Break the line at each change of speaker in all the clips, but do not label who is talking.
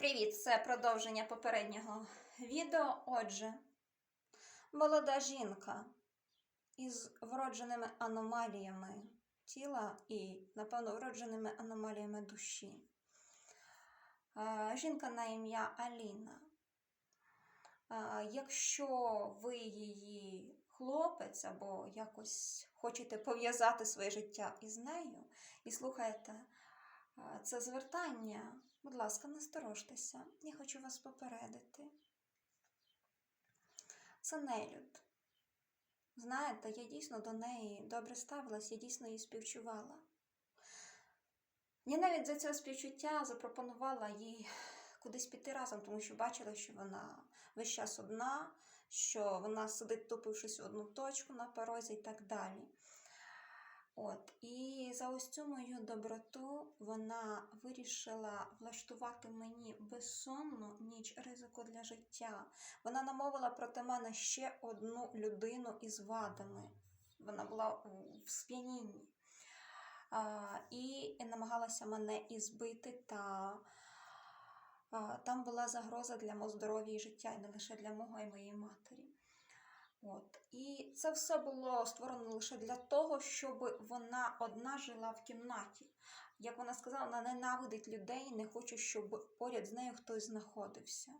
Привіт! Це продовження попереднього відео. Отже, молода жінка із вродженими аномаліями тіла і, напевно, вродженими аномаліями душі. Жінка на ім'я Аліна. Якщо ви її хлопець або якось хочете пов'язати своє життя із нею і слухаєте це звертання, будь ласка, насторожтеся. Я хочу вас попередити. Це нелюд. Знаєте, я дійсно до неї добре ставилась, я дійсно її співчувала. Я навіть за це співчуття запропонувала їй кудись піти разом, тому що бачила, що вона весь час одна, що вона сидить, тупившись в одну точку на порозі і так далі. От, і за ось цю мою доброту вона вирішила влаштувати мені безсонну ніч ризику для життя. Вона намовила проти мене ще одну людину із вадами. Вона була в сп'янінні. І намагалася мене і збити, та там була загроза для мого здоров'я і життя, і не лише для мого і моєї матері. От. І це все було створено лише для того, щоб вона одна жила в кімнаті. Як вона сказала, вона ненавидить людей, не хоче, щоб поряд з нею хтось знаходився.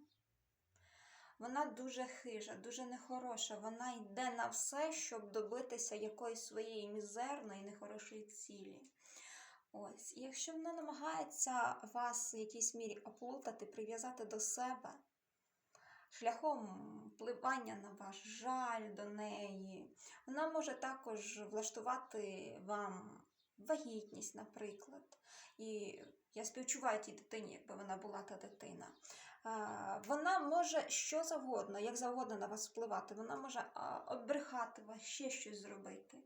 Вона дуже хижа, дуже нехороша. Вона йде на все, щоб добитися якоїсь своєї мізерної, нехорошої цілі. Ось, і якщо вона намагається вас в якійсь мірі оплутати, прив'язати до себе, шляхом впливання на ваш жаль до неї. Вона може також влаштувати вам вагітність, наприклад. І я співчуваю тій дитині, якби вона була та дитина. Вона може що завгодно, як завгодно на вас впливати. Вона може оббрехати вас, ще щось зробити.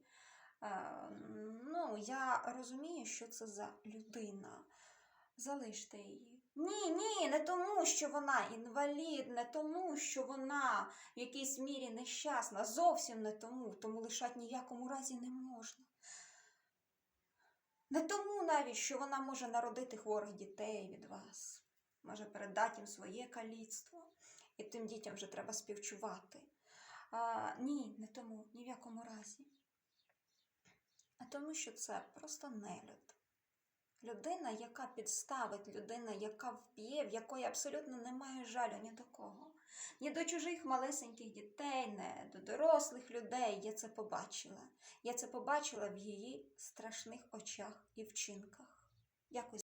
Ну, я розумію, що це за людина. Залиште її. Ні, ні, не тому, що вона інвалід, не тому, що вона в якійсь мірі нещасна, зовсім не тому, тому лишати ніякому разі не можна. Не тому навіть, що вона може народити хворих дітей від вас, може передати їм своє каліцтво, і тим дітям вже треба співчувати. А, ні, не тому, ні в якому разі. А тому, що це просто нелюд. Людина, яка підставить, людина, яка вб'є, в якої абсолютно немає жалю ні до кого. Ні до чужих малесеньких дітей, не до дорослих людей. Я це побачила. Я це побачила в її страшних очах і вчинках. Дякую.